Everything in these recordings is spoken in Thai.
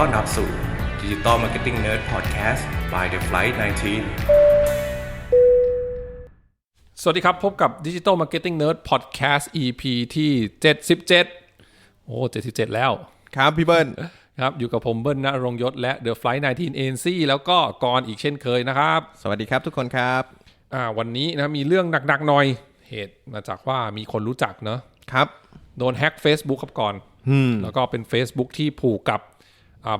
ต้อนรับสู่ Digital Marketing Nerd Podcast by The Flight 19 สวัสดีครับ พบกับ Digital Marketing Nerd Podcast EP ที่ 77 โอ้ 77 แล้ว ครับพี่เบิ้ลครับ อยู่กับผมเบิ้ลณรงค์ยศและ The Flight 19 ANC แล้วก็กรอีกเช่นเคยนะครับ สวัสดีครับทุกคนครับอ่าวันนี้นะมีเรื่องหนักๆหน่อยเหตุมาจากว่ามีคนรู้จักเนอะครับ โดนแฮ็ก Facebook ครับก่อน แล้วก็เป็น Facebook ที่ผูกกับอ่า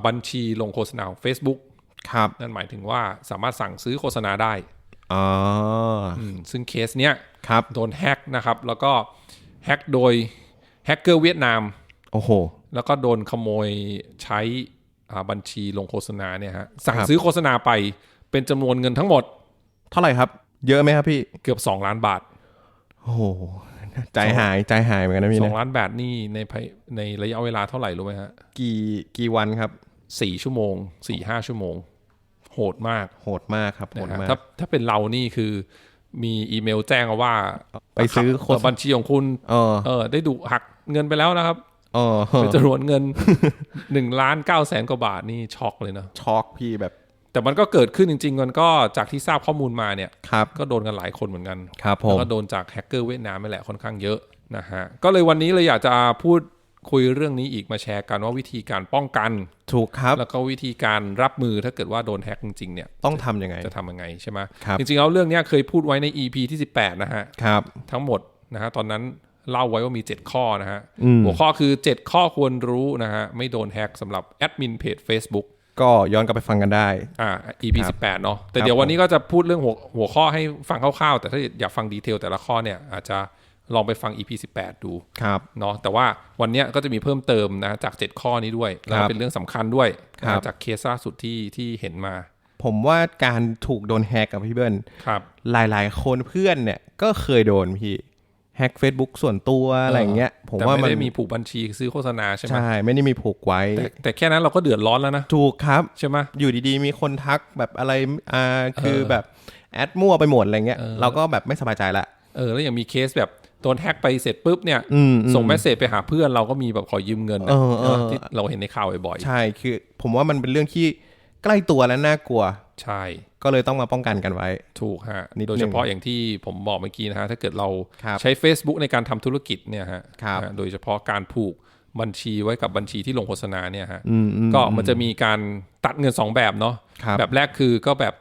บัญชีลงโฆษณาของ Facebook ครับนั่นหมายถึงว่าสามารถสั่งซื้อโฆษณาได้อ๋ออืมซึ่งเคสเนี้ยครับโดนแฮ็กนะครับ แล้วก็แฮ็กโดยแฮกเกอร์เวียดนามโอ้โหแล้วก็โดนขโมยใช้อ่าบัญชีลงโฆษณาเนี่ยฮะสั่งครับซื้อโฆษณาไปเป็นจำนวนเงินทั้งหมด เท่าไหร่ครับ เยอะไหมครับพี่เกือบ 2 ล้านบาท โอ้โห ใจหายใจหายเหมือนกันนะพี่นะ2ล้านบาทนี่ในภายในระยะเวลาเท่าไหร่รู้ไหมฮะกี่กี่วันครับ สี่ชั่วโมงสี่ห้าชั่วโมง โหดมากโหดมากครับโหดนะฮะมาก ถ้าถ้าเป็นเรานี่คือมีอีเมลแจ้งมาว่าไปซื้อโฆษณา บัญชีของคุณ เออเออ ได้ดูหักเงินไปแล้วนะครับเออเป็นจำนวนเงินหนึ่งล้านเก้าแสนกว่าบาทนี่ช็อกเลยเนาะช็อกพี่แบบ แต่มันก็เกิดขึ้นจริง ๆ มันก็จากที่ทราบข้อมูลมาเนี่ยครับก็โดนกันหลายคนเหมือนกันครับผแล้วมก็โดนจากแฮกเกอร์เวียดนามนี่แหละค่อนข้างเยอะนะฮะก็เลยวันนี้เลยอยากจะพูดคุยเรื่องนี้อีกมาแชร์กันว่าวิธีการป้องกันถูกครับ แล้วก็วิธีการรับมือถ้าเกิดว่าโดนแฮกจริงๆเนี่ยต้องทำยังไงจะทำยังไงใช่ไหมครับจริงๆแล้วเรื่องเนี้ยเคยพูดไว้ใน EP ที่18นะฮะครับทั้งหมดนะฮะตอนนั้นเล่าไว้ว่ามี 7 ข้อนะฮะอืมหัวข้อคือ 7 ข้อควรรู้นะฮะไม่โดนแฮกสำหรับแอดมินเพจ Facebook ก็ย้อนกลับไปฟังกันได้อ่า EP ครับ18 เนาะแต่ครับเดี๋ยววันนี้ก็จะพูดเรื่องหัวหัวข้อให้ฟังคร่าวๆ แต่ถ้าอยากฟังดีเทลแต่ละข้อเนี่ยอาจจะลองไปฟัง EP 18 ดูครับเนาะแต่ว่าวันเนี้ยก็จะมีเพิ่มเติมนะจาก 7 ข้อนี้ด้วยแล้วก็เป็นเรื่องสำคัญด้วยครับนะจากเคสล่าสุดที่ที่เห็นมา ผมว่าการถูกโดนแฮกกับพี่เบิ้ลครับหลายๆ คนเพื่อนเนี่ยก็เคยโดนพี่ แฮก Facebook ส่วนตัวอะไรอย่างเงี้ยผมแต่ว่าไม่มันได้มีผูกบัญชีซื้อโฆษณาใช่ไหมใช่ไม่ได้มีผูกไว้แต่แต่แค่นั้นเราก็เดือดร้อนแล้วนะ ถูกครับใช่ไหมอยู่ดีๆ มีคนทักแบบอะไรอ่าคือเออแบบแอดมั่วไปหมดอะไรเงี้ยเออเราก็แบบไม่สบายใจละเออแล้วอย่างมีเคสแบบโดนแฮกไปเสร็จปุ๊บเนี่ยอืมอืมส่งเมสเซจไปหาเพื่อนเราก็มีแบบขอยืมเงินนะเออเออที่เราเห็นในข่าวบ่อยใช่คือ ผมว่ามันเป็นเรื่องที่ใกล้ตัวและน่ากลัวๆใช่ ก็เลยต้องมาป้องกันกันไว้ ถูกฮะนิดนึงโดยเฉพาะอย่างที่ผมบอกเมื่อกี้นะฮะ ถ้าเกิดเราครับใช้ Facebook ในการทำธุรกิจเนี่ยฮะครับนะฮะโดยเฉพาะการผูกบัญชีไว้กับบัญชีที่ลงโฆษณาเนี่ยฮะอืมอืมก็มันจะมีการตัดเงิน 2 แบบเนาะครับแบบแรกคือก็แบบ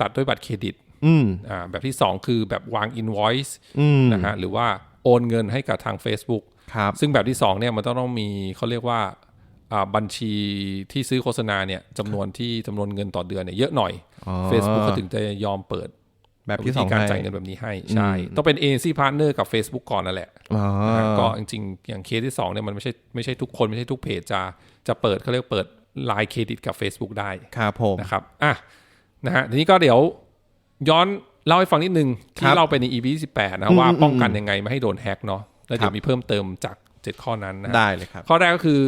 ตัดด้วยบัตรเครดิตอืมอ่าแบบที่ 2 คือแบบวาง invoice อืมนะฮะหรือว่าโอนเงินให้กับทาง Facebook ครับซึ่งแบบที่2เนี่ยมันต้องต้องมีเขาเรียกว่าอ่า บัญชีที่ซื้อโฆษณาเนี่ยจำนวนที่จำนวนเงินต่อเดือนเนี่ยเยอะหน่อยอ๋อ Facebook ก็ถึงจะยอมเปิดแบบวิที่สธีองการให้จ่ายเงินแบบนี้ให้ ใช่ ต้องเป็น agency partner กับ Facebook ก่อนนั่นแหละอ๋อนะฮะก็จริงๆ อย่างเคสที่2เนี่ยมันไม่ใช่ไม่ใช่ทุกคน ไม่ใช่ทุกเพจจะจะเปิดเขาเรียกเปิดไลน์เครดิตกับ Facebook ได้ครับผมนะครับอะนะฮะทีนี้ก็เดี๋ยวย้อนเล่าให้ฟังนิดนึงคที่รับเล่าไปใน EP 18นะว่าป้องกันยังไงไม่ให้โดนแฮ็กเนาะแล้วเดี๋ยครัวบมีเพิ่มเติมจาก 7 ข้อนั้นนะฮะได้เลยครับข้อแรกก็คือ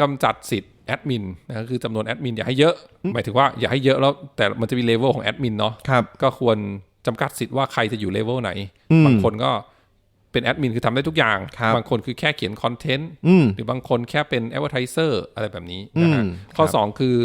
กำจัดสิทธิ์แอดมินนะก็คือจำนวนแอดมินอย่าให้เยอะหมายถึงว่าอย่าให้เยอะแล้วแต่มันจะมีเลเวลของแอดมินเนาะครับก็ควรจำกัดสิทธิ์ว่าใครจะอยู่เลเวลไหนอืมบางคนก็เป็นแอดมินคือทำได้ทุกอย่างครับบางคนคือแค่เขียนคอนเทนต์อืมหรือบางคนแค่เป็นแอดเวอร์ทิเซอร์อะไรแบบนี้นะฮะอืมข้อครับ2คือ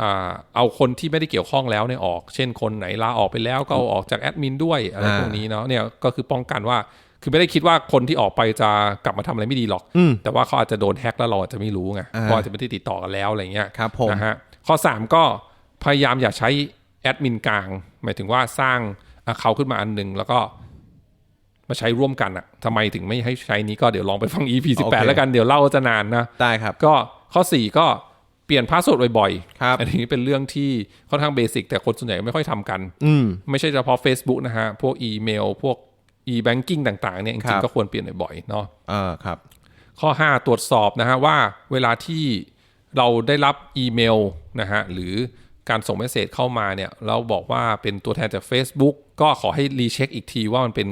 อ่าเอาคนที่ไม่ได้เกี่ยวข้องแล้วเนี่ยออก เช่นคนไหนลาออกไปแล้วก็เอาออกจากแอดมินด้วยอะไรอ่าพวกนี้เนาะเนี่ยก็คือป้องกันว่า คือไม่ได้คิดว่าคนที่ออกไปจะกลับมาทำอะไรไม่ดีหรอกอืมแต่ว่าเขาอาจจะโดนแฮ็กแล้วเราอาจจะไม่รู้ไงอ่าเพราะอาจจะไม่ได้ติดต่อกันแล้วอะไรเงี้ยครับผมนะฮะข้อ 3 ก็พยายามอย่าใช้แอดมินกลาง หมายถึงว่าสร้างเขาขึ้นมาอันหนึ่งแล้วก็มาใช้ร่วมกันอะทำไมถึงไม่ให้ใช้นี้ก็เดี๋ยวลองไปฟัง EP โอเค18 แล้วกันเดี๋ยวเล่าจะนานนะ ได้ครับ ก็ข้อ 4 ก็เปลี่ยนพาสเวิร์ดบ่อยๆครับอันนี้เป็นเรื่องที่ค่อนข้างเบสิกแต่คนส่วนใหญ่ไม่ค่อยทำกันอืมไม่ใช่เฉพาะ Facebook นะฮะ พวกอีเมล พวก e-banking ต่างๆเนี่ยจครัริงบๆก็ควรเปลี่ยนบ่อยๆเนาะอ่าครับ ข้อ 5 ตรวจสอบนะฮะว่าเวลาที่เราได้รับอีเมลนะฮะหรือการส่งเมสเซจเข้ามาเนี่ยเราบอกว่าเป็นตัวแทนจาก Facebook ก็ขอให้รีเช็คอีกทีว่ามันเป็น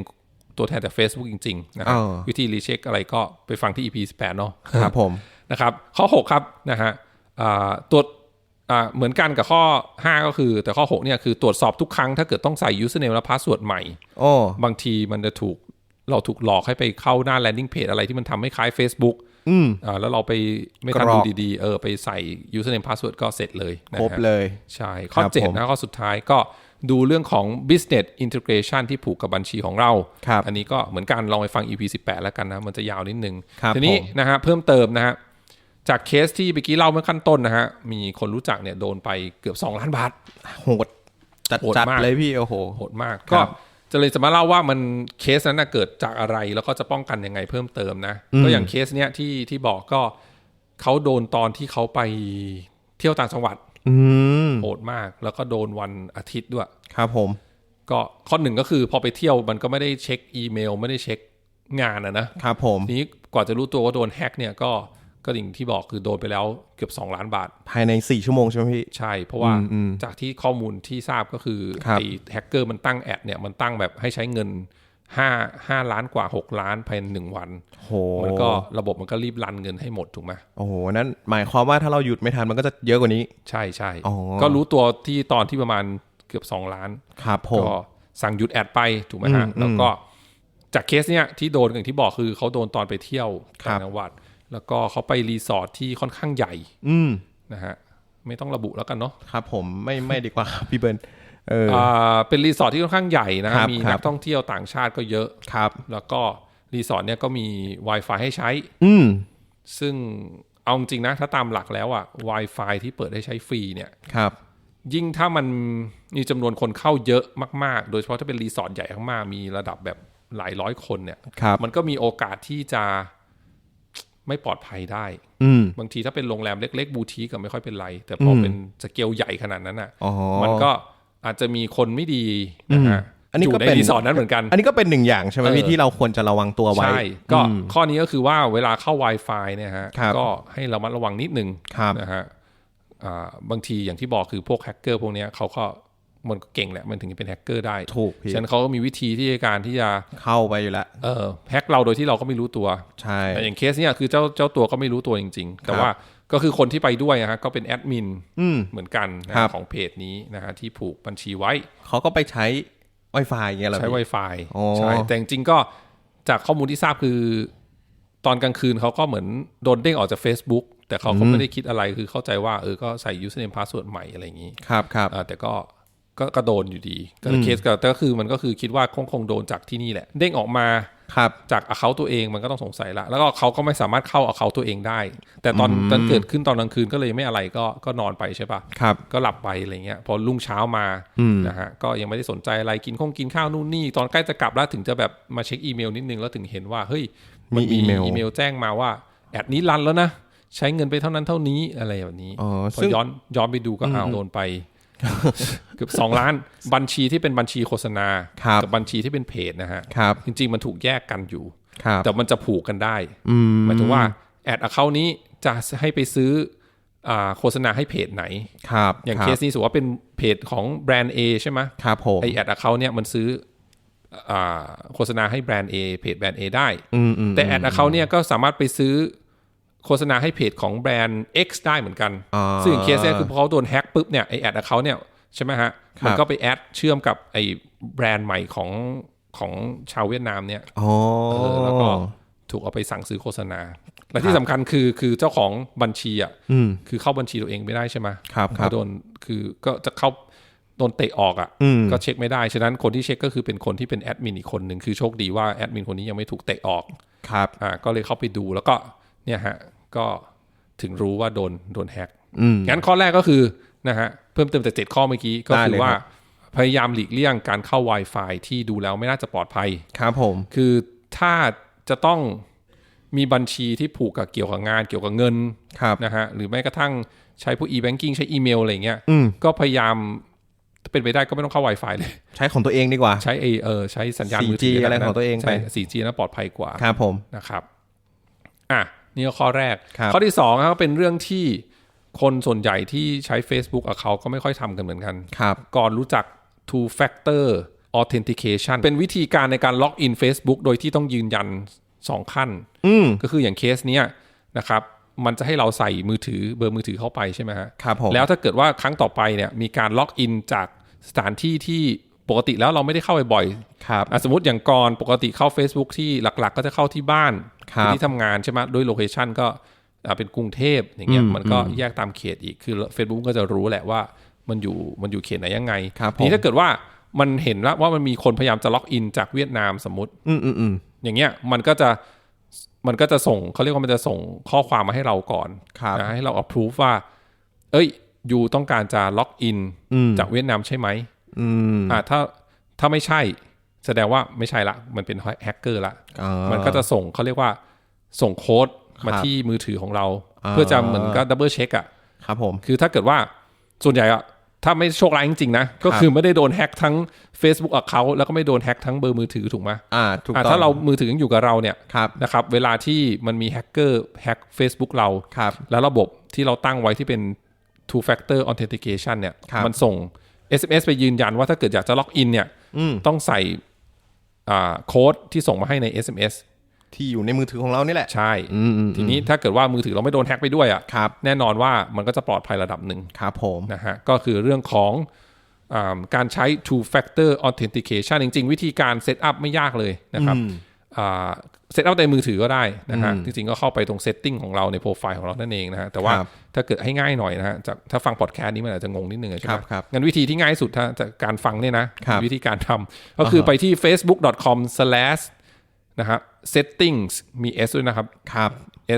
ตัวแทนจาก Facebook จริงๆนะครับอ๋อวิธีรีเช็คอะไรก็ไปฟังที่ EP 18 เนาะครับผมนะครับ ข้อ 6 ครับนะฮะอ่าตรวจอ่า เหมือนกันกับข้อ 5 ก็คือ แต่ข้อ 6 เนี่ยคือตรวจสอบทุกครั้งถ้าเกิดต้องใส่ username และ password ใหม่โอ้บางทีมันจะถูกเราถูกหลอกให้ไปเข้าหน้า landing page อะไรที่มันทำให้คล้าย Facebook อืมอ่าแล้วเราไปไม่กรทันอกดูดีๆ เออ ไปใส่ username password ก็เสร็จเลยนะครบฮะเลย ใช่ ข้อครับเจ็ดผมนะข้อสุดท้ายก็ดูเรื่องของ business integration ที่ผูกกับบัญชีของเราครับอันนี้ก็เหมือนกันลองไปฟัง EP 18 แล้วกันนะ มันจะยาวนิดนึงครับทีนี้ผมนะฮะเพิ่มเติมนะฮะ จากเคสที่เมื่อกี้เล่าเมื่อขั้นต้นนะฮะ มีคนรู้จักเนี่ยโดนไปเกือบ 2 ล้านบาท โหดจัดโหดจัดมากเลยพี่ โอ้โห โหดมากครัก็บจะเลยจะมาเล่าว่ามันเคสนั้นนะเกิดจากอะไรแล้วก็จะป้องกันยังไงเพิ่มเติมนะ ก็อย่างเคสเนี้ยที่ที่บอกก็เขาโดนตอนที่เขาไปเที่ยวต่างจังหวัดอืมโหดมาก แล้วก็โดนวันอาทิตย์ด้วย ครับผม ก็ข้อหนึ่งก็คือพอไปเที่ยวมันก็ไม่ได้เช็คอีเมล ไม่ได้เช็คงานอะนะครับผมทีนี้กว่าจะรู้ตัวว่าโดนแฮ็กเนี่ยก็ ก็อย่างที่บอกคือโดนไปแล้วเกือบ 2 ล้านบาท ภายในสี่ชั่วโมงใช่ไหมพี่ ใช่ เพราะว่าอืมอืมจากที่ข้อมูลที่ทราบก็คือครับไอ้แฮกเกอร์มันตั้งแอดเนี่ยมันตั้งแบบให้ใช้เงิน5 5ล้านกว่า 6 ล้านภายในหนึ่งวันโหมันก็ระบบมันก็รีบรันเงินให้หมดถูกไหมโอ้โหนั้นหมายความว่าถ้าเราหยุดไม่ทันมันก็จะเยอะกว่านี้ ใช่ใช่อ๋อก็รู้ตัวที่ตอนที่ประมาณเกือบ 2 ล้านครับผมก็สั่งหยุดแอดไปถูกไหมฮะอืมแล้วก็จากเคสเนี้ยที่โดนอย่างที่บอกคือเขาโดนตอนไปเที่ยวครัต่าบงจังหวัด แล้วก็เขาไปรีสอร์ทที่ค่อนข้างใหญ่ อืมนะฮะไม่ต้องระบุแล้วกันเนาะครับผมไม่ไม่ดีกว่าครับพี่เบิร์นเอออ่าเป็นรีสอร์ทที่ค่อนข้างใหญ่นะฮะครับมีครับนักท่องเที่ยวต่างชาติก็เยอะ ครับ แล้วก็รีสอร์ทเนี้ยก็มี Wi-Fi ให้ใช้ อืมซึ่งเอาจริงๆนะ ถ้าตามหลักแล้วอะ Wi-Fi ที่เปิดให้ใช้ฟรีเนี่ย ครับ ยิ่งถ้ามันมีจำนวนคนเข้าเยอะมาก ๆ โดยเฉพาะถ้าเป็นรีสอร์ทใหญ่มากๆมีระดับแบบหลายร้อยคนเนี่ย ครับ มันก็มีโอกาสที่จะ ไม่ปลอดภัยได้ อืมบางทีถ้าเป็นโรงแรมเล็ก ๆ บูทีก็ไม่ค่อยเป็นไร แต่พออมเป็นสเกลใหญ่ขนาดนั้นอะอ๋อมันก็อาจจะมีคนไม่ดีนะฮะอันนี้อยู่ก็ในเป็นรีสอร์ทนั้นเหมือนกัน อันนี้ก็เป็นหนึ่งอย่างใช่ไหมเออพี่ที่เราควรจะระวังตัวไว้ ใช่ ก็อืมข้อนี้ก็คือว่าเวลาเข้า Wi-Fi เนี่ยฮะครับก็ให้ระมัดระวังนิดนึงครับนะฮะอ่าบางทีอย่างที่บอกคือพวกแฮกเกอร์พวกเนี้ยเขาก็ มันก็เก่งแหละมันถึงจะเป็นแฮกเกอร์ได้ถูกพี่ฉะนั้นเขาก็มีวิธีที่การที่จะเข้าไปอยู่แล้วเออแฮกเราโดยที่เราก็ไม่รู้ตัวใช่แต่อย่างเคสเนี้ยคือเจ้าเจ้าตัวก็ไม่รู้ตัวจริง ๆ แต่ว่าก็คือคนที่ไปด้วยนะฮะก็เป็นแอดมินอืมเหมือนกันนะครับของเพจนี้นะฮะที่ผูกบัญชีไว้เขาก็ไปใช้ Wi-Fi อย่างเงี้ยเหรอใช้พี่ Wi-Fi อ๋อใช่แต่จริงๆก็จากข้อมูลที่ทราบคือ ตอนกลางคืนเขาก็เหมือนโดนเด้งออกจาก Facebook แต่เขาก็ไม่ได้คิดอะไรคือเข้าใจว่าเออก็ใส่ username password ใหม่อะไรอย่างนี้ครับครับอ่าแต่ก็ ก็ก็โดนอยู่ดีก็เคสก็แต่ก็คือมันก็คือคิดว่าคงคงโดนจากที่นี่แหละ เด้งออกมาครับจากอเขาตัวเองมันก็ต้องสงสัยละแล้วก็เขาก็ไม่สามารถเข้าอเขาตัวเองได้ แต่ตอนตอนเกิดขึ้นตอนกลางคืนก็เลยไม่อะไรก็ก็นอนไปใช่ปะครับ ก็หลับไปอะไรเงี้ยพอรุ่งเช้ามานะฮะก็ยังไม่ได้สนใจอะไรกินข้องกินข้าวนู่นนี่ตอนใกล้จะกลับแล้วถึงจะแบบมาเช็คอีเมลนิดนึงแล้วถึงเห็นว่าเฮ้ยมันมีมีอีเมลอีเมลแจ้งมาว่าแอดนี้รันแล้วนะใช้เงินไปเท่านั้นเท่านี้อะไรแบบนี้อ๋อพอซึ่งย้อนย้อนไปดูก็เอาโดนไป เกือบสองล้านบัญชีที่เป็นบัญชีโฆษณาครับกับบัญชีที่เป็นเพจนะฮะครับจริง ๆ มันถูกแยกกันอยู่ครับแต่มันจะผูกกันได้อืมหมายถึงว่าแอดอเคานี้จะให้ไปซื้ออ่าโฆษณาให้เพจไหนครับอย่างรัเคบสนี้สมมติว่าเป็นเพจของแบรนด์ A ใช่ไหมครับผมไอแอดอเคาเนี่ยมันซื้ออ่าโฆษณาให้แบรนด์ A เพจแบรนด์ A ได้อืมอืมแต่แอดอเคาเนี่ยก็สามารถไปซื้อ โฆษณาให้เพจของแบรนด์ X ได้เหมือนกันอ่าซึ่งเคสเนี่ยคือพอเขาโดนแฮ็กปุ๊บเนี่ยไอแอดอเคาเนี่ยใช่ไหมฮะครับมันก็ไปแอดเชื่อมกับไอแบรนด์ใหม่ของของชาวเวียดนามเนี่ยอ๋อเออแล้วก็ถูกเอาไปสั่งซื้อโฆษณา และที่สำคัญคือคือเจ้าของบัญชีอะอืมคือเข้าบัญชีตัวเองไม่ได้ใช่ไหมครับครับก็โดนคือก็จะเข้าโดนเตะออกอะอืมก็เช็คไม่ได้ ฉะนั้นคนที่เช็คก็คือเป็นคนที่เป็นแอดมินอีกคนหนึ่งคือโชคดีว่าแอดมินคนนี้ยังไม่ถูกเตะออกครับอ่าก็เลยเข้าไปดูแล้วก็เนี่ยฮะ ก็ถึงรู้ว่าโดนโดนแฮกอืมงั้นข้อแรกก็คือนะฮะเพิ่มเติมแต่เจ็ดข้อเมื่อกี้ก็ได้คือเลยว่าครับพยายามหลีกเลี่ยงการเข้า Wi-Fi ที่ดูแล้วไม่น่าจะปลอดภัย ครับผม คือถ้าจะต้องมีบัญชีที่ผูกกับเกี่ยวกับงานเกี่ยวกับเงินครับนะฮะหรือแม้กระทั่งใช้พวก e-banking ใช้อีเมลอะไรเงี้ยอืมก็พยายามถ้าเป็นไปได้ก็ไม่ต้องเข้า Wi-Fi เลย ใช้ของตัวเองดีกว่า ใช้เอเออใช้สัญญาณ 4G มือถืออะไรของตัวเองไปใช่ 4G นะปลอดภัยกว่า ครับผมนะครับ อะ นี่ก็ข้อแรกครับข้อที่สองครับก็เป็นเรื่องที่คนส่วนใหญ่ที่ใช้ Facebook กับเขาก็ไม่ค่อยทำกันเหมือนกันครับก่อนรู้จัก two factor authentication เป็นวิธีการในการล็อกอิน Facebook โดยที่ต้องยืนยัน 2 ขั้นอืมก็คืออย่างเคสเนี้ยนะครับมันจะให้เราใส่มือถือเบอร์มือถือเข้าไปใช่ไหมฮะครับผมแล้วถ้าเกิดว่าครั้งต่อไปเนี่ยมีการล็อกอินจากสถานที่ที่ปกติแล้วเราไม่ได้เข้าไปบ่อยครับอะสมมติอย่างก่อนปกติเข้า Facebook ที่หลัก ๆ ก็จะเข้าที่บ้าน ครับที่ทำงานใช่ไหมด้วยโลเคชันก็อะเป็นกรุงเทพอย่างเงี้ยอืมมันก็แยกตามเขตอีกคือ Facebook ก็จะรู้แหละว่ามันอยู่มันอยู่เขตไหนยังไงครับทีนี้ผมถ้าเกิดว่ามันเห็นแล้วว่ามันมีคนพยายามจะล็อกอินจากเวียดนามสมมติอืมอืมอืมอย่างเงี้ยมันก็จะมันก็จะส่งเขาเรียกว่ามันจะส่งข้อความมาให้เราก่อนครับนะให้เรา approve ว่า เอ้ยยูต้องการจะล็อกอินอืมจากเวียดนามใช่ไหมอืมอ่าถ้าถ้าไม่ใช่ แสดงว่าไม่ใช่ละ มันเป็นแฮกเกอร์ละอ่ามันก็จะส่งเขาเรียกว่าส่งโค้ดมาครับที่มือถือของเราอ่าเพื่อจะเหมือนก็ดับเบิลเช็คอะครับผม คือถ้าเกิดว่าส่วนใหญ่อะถ้าไม่โชคร้ายจริงๆนะ ก็คือไม่ได้โดนแฮ็กทั้ง Facebook Account แล้วก็ไม่โดนแฮ็กทั้งเบอร์มือถือถูกไหมอ่าถูกอะต้องถ้าเรามือถือยังอยู่กับเราเนี่ยครับนะครับ เวลาที่มันมีแฮกเกอร์แฮ็ก Facebook เราครับแล้วระบบที่เราตั้งไว้ที่เป็น two factor authentication เนี่ยครับมันส่ง SMS ไปยืนยันว่าถ้าเกิดอยากจะล็อกอินเนี่ยต้องใส่อ่า โค้ดที่ส่งมาให้ใน SMS ที่อยู่ในมือถือของเรานี่แหละ ใช่อืมอืมทีนี้ถ้าเกิดว่ามือถือเราไม่โดนแฮ็กไปด้วยอะครับแน่นอนว่ามันก็จะปลอดภัยระดับหนึ่งครับผมนะฮะก็คือเรื่องของอาการใช้ two factor authentication จริง ๆ วิธีการเซตอัพไม่ยากเลยนะครับ เซตอัพในมือถือก็ได้นะฮะจริงๆก็เข้าไปตรง setting ของเราในโปรไฟล์ของเรานั่นเองนะฮะแต่ว่าครับถ้าเกิดให้ง่ายหน่อยนะฮะจากถ้าฟังพอดแคสต์นี้มันอาจจะงงนิดนึงอะใช่ไหคมรับครับงั้นวิธีที่ง่ายที่สุดถ้าจากการฟังเนี่ยนะครับวิธีการทำก็คือไปที่ facebook.com slash นะฮะ settings มี s ด้วยนะครับครับ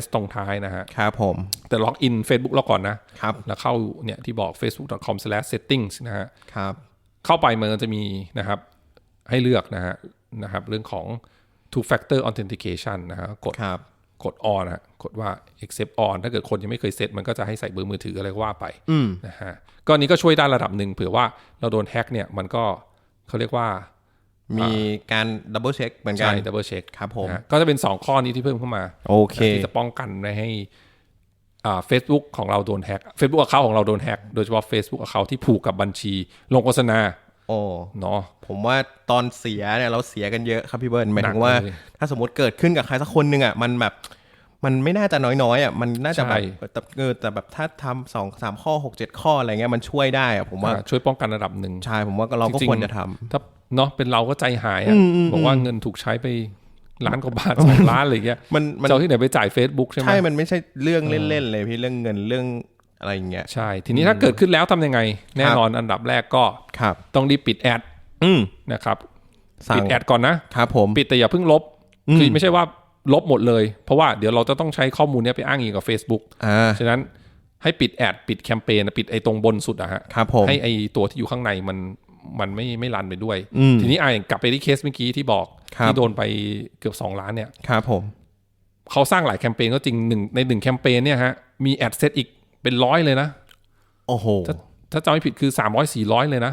s ตรงท้ายนะฮะครับผม แต่ล็อกอิน Facebook เราก่อนนะครับแล้วเข้าเนี่ยที่บอก facebook.com/settings นะฮะครับเข้าไปมันก็จะมีนะครับให้เลือกนะฮะนะครับเรื่องของ two factor authentication นะฮะกดครับกด on นะฮะกดว่า accept on ถ้าเกิดคนยังไม่เคยเซตมันก็จะให้ใส่เบอร์มือถืออะไรก็ว่าไปนะฮะก็อันนี้ก็ช่วยได้ระดับหนึ่งเผื่อว่าเราโดนแฮ็กเนี่ยมันก็เขาเรียกว่ามีการดับเบิลเช็คเหมือนกัใช่นดับเบิลเช็คครับผมก็จะเป็น 2 ข้อนี้ที่เพิ่มเข้ามา โอเคที่จะป้องกันไม่ให้อ่า Facebook ของเราโดนแฮ็ก Facebook Account ของเราโดนแฮ็กโดยเฉพาะ Facebook Account ที่ผูกกับบัญชีลงโฆษณา โอ้เนาะผมว่าตอนเสียเนี่ยเราเสียกันเยอะครับพี่เบิร์นหมายหนัถึกงว่าเลยถ้าสมมติเกิดขึ้นกับใครสักคนหนึ่งอะมันแบบมันไม่น่าจะน้อยๆอะมันน่าจะแบบใช่แต่เออแต่แบบถ้าทำสองสามข้อหกเจ็ดข้ออะไรเงี้ยมันช่วยได้อะผมว่าอ่าช่วยป้องกันระดับหนึ่งใช่ผมว่าเราก็จริงๆควรจะทำถ้าเนาะเป็นเราก็ใจหายอะบอกว่าเงินถูกใช้ไปล้านกว่าบาทสองล้านอะไรเงี้ยมันมันจะเอาที่ไหนไปจ่าย Facebook ใช่ไหมใช่มันไม่ใช่เรื่องเล่นๆเลยพี่เรื่องเงินเรื่อง อะไรอย่างเงี้ยใช่ ทีนี้ถ้าเกิดขึ้นแล้วทำยังไง แน่นอนอันดับแรกก็ครับต้องรีบปิดแอดอืมนะครับสั่งปิดแอดก่อนนะครับผมปิดแต่อย่าเพิ่งลบคือไม่ใช่ว่าลบหมดเลย เพราะว่าเดี๋ยวเราจะต้องใช้ข้อมูลเนี้ยไปอ้างอิงกับ Facebook อ่าฉะนั้นให้ปิดแอดปิดแคมเปญปิดไอ้ตรงบนสุดอะฮะครับผมให้ไอ้ตัวที่อยู่ข้างในมันมันไม่ไม่รันไปด้วยอืมทีนี้อะอย่างกลับไปที่เคสเมื่อกี้ที่บอกครับที่โดนไปเกือบ 2 ล้านเนี่ยครับผมเขาสร้างหลายแคมเปญก็จริงหนึ่งในหนึ่งแคมเปญเนี่ยฮะมีแอดเซตอีก เป็นร้อยเลยนะ โอ้โห ถ้าถ้าจำไม่ผิดคือ300 400เลยนะ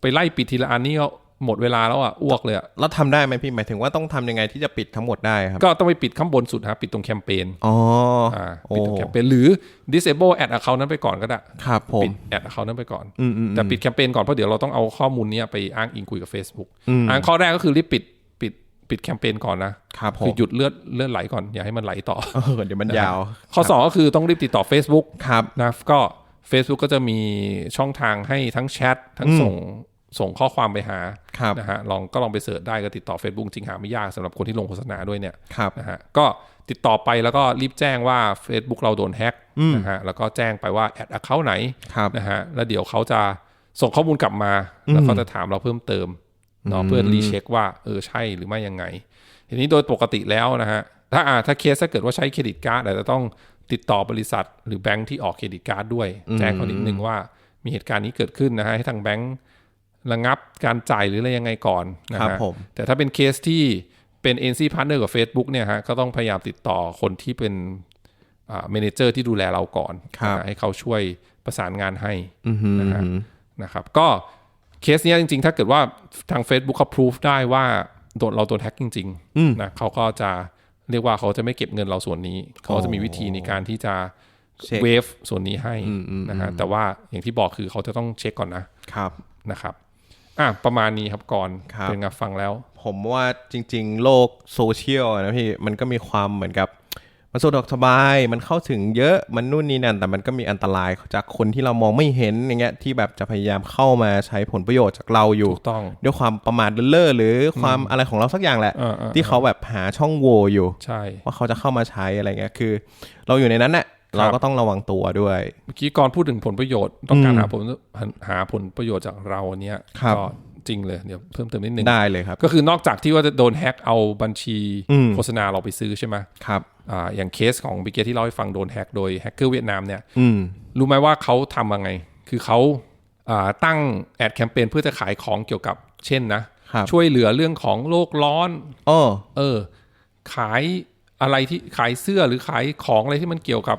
ไปไล่ปิดทีละอันนี่ก็หมดเวลาแล้วอะอ้วกเลยอะแล้วทำได้ไหมพี่หมายถึงว่าต้องทำยังไงที่จะปิดทั้งหมดได้ครับ ก็ต้องไปปิดข้างบนสุดฮะปิดตรงแคมเปญอ๋ออ่าโอ้ปิดตรงแคมเปญหรือ disable ad account นั้นไปก่อนก็ได้ครับผมปิดแอดเขานั้นไปก่อนอืมอืมแต่ปิดแคมเปญก่อนเพราะเดี๋ยวเราต้องเอาข้อมูลเนี้ยไปอ้างอิงคุยกับ Facebook อืมอันข้อแรกก็คือรีบปิด ปิดปิดแคมเปญก่อนนะครับผคืมอหยุดเลือดเลือดไหลก่อน อย่าให้มันไหลต่อเออเดี๋ยวมันยาว ข้อ 2 ก็คือต้องรีบติดต่อ Facebook ครับนะก็ Facebook ก็จะมีช่องทางให้ทั้งแชททั้งส่งส่งข้อความไปหาครับนะฮะลองก็ลองไปเสิร์ชได้ก็ติดต่อ Facebook จริงหาไม่ยากสำหรับคนที่ลงโฆษณาด้วยเนี่ยครับนะฮะก็ติดต่อไปแล้วก็รีบแจ้งว่า Facebook เราโดนแฮ็กนะฮะแล้วก็แจ้งไปว่าแอด account ไหนครับนะฮะแล้วเดี๋ยวเขาจะส่งข้อมูลกลับมา แล้วเขาจะถามเราเพิ่มเติม เนาะเพื่อรีเช็คว่าเออใช่หรือไม่ยังไง ทีนี้โดยปกติแล้วนะฮะถ้าอ่าถ้าเคสถ้าเกิดว่าใช้เครดิตการ์ดอาจจะต้องติดต่อบริษัท หรือแบงค์ที่ออกเครดิตการ์ดด้วย แจ้งเขานิดนึงว่ามีเหตุการณ์นี้เกิดขึ้นนะฮะให้ทางแบงค์ระงับการจ่ายหรืออะไรยังไงก่อนนะครัฮะบผมแต่ถ้าเป็นเคสที่เป็น NC partner กับ Facebook เนี่ยฮะก็ต้องพยายามติดต่อคนที่เป็นอ่าเมนเจอร์ที่ดูแลเราก่อนครับนะฮะให้เขาช่วยประสานงานให้อือหือนะฮะนะครับก็ เคสเนี้ยจริง ๆ ถ้าเกิดว่าทาง Facebook เขาพิสูจได้ว่าโดนเราโดนแฮ็กจริงๆนะเขาก็จะเรียกว่าเขาจะไม่เก็บเงินเราส่วนนี้ เขาจะมีวิธีในการที่จะเช็คเวฟส่วนนี้ให้นะฮะแต่ว่าอย่างที่บอกคือเขาจะต้องเช็คก่อนนะครับนะครับอะประมาณนี้ครับก่อนครับเป็นไงฟังแล้ว ผมว่าจริง ๆ โลกโซเชียลอะนะพี่มันก็มีความเหมือนกับ มันสะดวกสบายมันเข้าถึงเยอะมันนู่นนี่นั่นแต่มันก็มีอันตรายจากคนที่เรามองไม่เห็นอย่างเงี้ยที่แบบจะพยายามเข้ามาใช้ผลประโยชน์จากเราอยู่ถูกต้องด้วยความประมาทเลินเล่อหรือความอะไรของเราสักอย่างแหละเออเออที่เขาแบบหาช่องโหว่อยู่ใช่ว่าเขาจะเข้ามาใช้อะไรเงี้ยคือ เราอยู่ในนั้นแหละเราก็ต้องระวังตัวด้วยเมื่อกี้ก่อนพูดถึงผลประโยชน์ต้องการอืมหาผลหาผลประโยชน์จากเราเนี้ยครับก็ จริงเลยเดี๋ยวเพิ่มเติมนิดนึงได้เลยครับ ก็คือนอกจากที่ว่าจะโดนแฮ็กเอาบัญชีอืมโฆษณาเราไปซื้อใช่ไหมครับอ่าอย่างเคสของบิเกที่เล่าให้ฟังโดนแฮ็กโดยแฮกเกอร์เวียดนามเนี่ยอืมรู้ไหมว่าเขาทำยังไง คือเขาอ่าตั้งแอดแคมเปญเพื่อจะขายของเกี่ยวกับเช่นนะครับช่วยเหลือเรื่องของโลกร้อนอ้อเออ ขายอะไรที่ขายเสื้อหรือขายของอะไรที่มันเกี่ยวกับ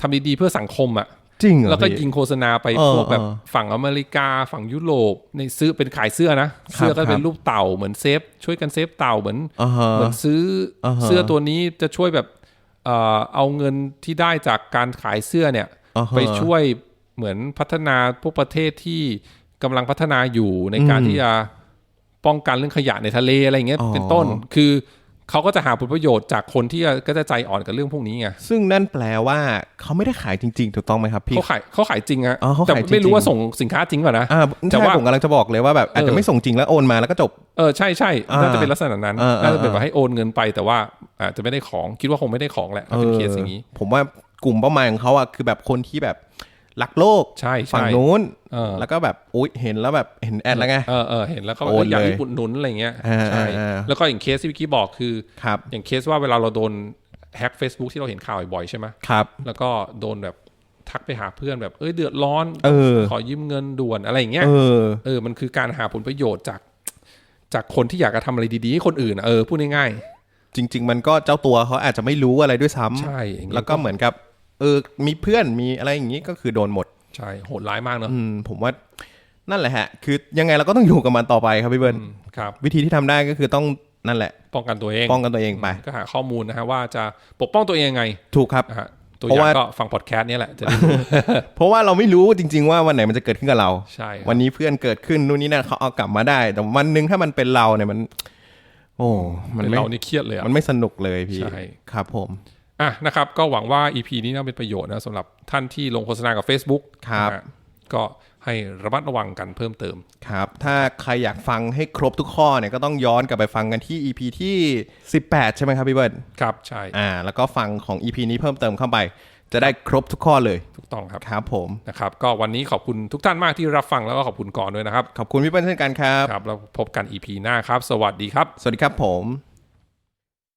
ทำดีๆเพื่อสังคมอะ่ะ จริงเหรอแล้วก็พี่ ยิงโฆษณาไปเออพวกแบบเออฝั่งอเมริกาฝั่งยุโรปในซื้อเป็นขายเสื้อนะ เสื้อก็คเป็รันบรูปเต่าเหมือนเซฟ ช่วยกันเซฟเต่าเหมือนอ่าฮะเหมือนซื้ออาฮะเสื้อตัวนี้จะช่วยแบบเอ่อเอาเงินที่ได้จากการขายเสื้อเนี่ย อ่าฮะไปช่วยเหมือนพัฒนาพวกประเทศที่กำลังพัฒนาอยู่ในการอืมที่จะป้องกันเรื่องขยะในทะเลอะไรอย่างเงี้ยอ๋อ เป็นต้น คือ เขาก็จะหาผลประโยชน์จากคนที่ก็จะใจอ่อนกับเรื่องพวกนี้ไงซึ่งนั่นแปลว่าเขาไม่ได้ขายจริง ๆ ถูกต้องไหมครับพี่เขาขายเขาขายจริงอะอ๋อเขาแต่ขายจริงไม่รู้ว่าส่งสินค้าจริงป่ะนะอ่าแต่ใช่ว่าผมกำลังจะบอกเลยว่าแบบอาจเอจะอไม่ส่งจริงแล้วโอนมาแล้วก็จบเออใช่ใช่อ่าน่าจะเป็นลักษณะนั้นเออเออน่าจะเป็นแบบให้โอนเงินไป แต่ว่าอาจจะไม่ได้ของคิดว่าคงไม่ได้ของแหละถ้าเป็นเคสอย่างนี้ ผมว่ากลุ่มเป้าหมายของเขาอะคือแบบคนที่แบบ รักโลกใช่ใช่ฝั่งนู้นเออแล้วก็แบบอุ๊ยเห็นแล้วแบบเห็นแอดแล้วไงเออเออเห็นแล้วก็โอนอยากเลยให้อุดหนุนอะไรเงี้ยอ่าใช่อ่าแล้วก็อย่างเคสที่เมื่อกี้บอกคือครับอย่างเคสว่าเวลาเราโดนแฮ็ก Facebook ที่เราเห็นข่าวบ่อยๆใช่ไหมครับ แล้วก็โดนแบบทักไปหาเพื่อนแบบเอ้ยเดือดร้อนเออขอยืมเงินด่วนอะไรอย่างเงี้ยเออเออมันคือการหาผลประโยชน์จาก จากคนที่อยากจะทำอะไรดีๆให้คนอื่นอะเออพูดง่ายจริง ๆ มันก็เจ้าตัวเขาอาจจะไม่รู้อะไรด้วยซ้ำใช่อย่างนี้แล้วก็เหมือนกับ เออ มีเพื่อนมีอะไรอย่างนี้ก็คือโดนหมดๆใช่โหดร้ายมากเนอะอืมผมว่านั่นแหละฮะ คือยังไงเราก็ต้องอยู่กับมันต่อไปครับพี่เบิร์นอืมครับ วิธีที่ทำได้ก็คือต้องนั่นแหละ ป้องกันตัวเองป้องกันตัวเองไปก็หาข้อมูลนะฮะว่าจะปกป้องตัวเองยังไง ถูกครับนะฮะตัวเพอราะย่างว่าก็ฟังพอดแคสต์เนี้ยแหละจะได้รู้เพราะว่าเราไม่รู้จริง ๆ ว่าวันไหนมันจะเกิดขึ้นกับเราใช่ครับวันนี้เพื่อนเกิดขึ้นนู่นนี่นั่นเขาเอากลับมาได้ แต่วันหนึ่งถ้ามันเป็นเราเนี่ยมัน โอ้มันเป็นไม่เรานี่เครียดเลยอะมันไม่สนุกเลยพี่ใช่ครับผม อะนะครับ ก็หวังว่า EP นี้น่าเป็นประโยชน์นะสำหรับท่านที่ลงโฆษณากับ Facebook ครับนะฮะก็ให้ระมัดระวังกันเพิ่มเติม ครับ ถ้าใครอยากฟังให้ครบทุกข้อเนี่ยก็ต้องย้อนกลับไปฟังกันที่ EP ที่ 18 ใช่ไหมครับพี่เบิร์ดครับ ใช่ อ่า แล้วก็ฟังของ EP นี้เพิ่มเติมเข้าไป จะได้ครบทุกข้อเลย ถูกต้องครับ ครับผมนะครับ ก็วันนี้ขอบคุณทุกท่านมากที่รับฟังแล้วก็ขอบคุณก่อนด้วยนะครับ ขอบคุณพี่เปิ้ลเช่นกันครับ ครับ แล้วพบกัน EP หน้าครับ สวัสดีครับ สวัสดีครับผม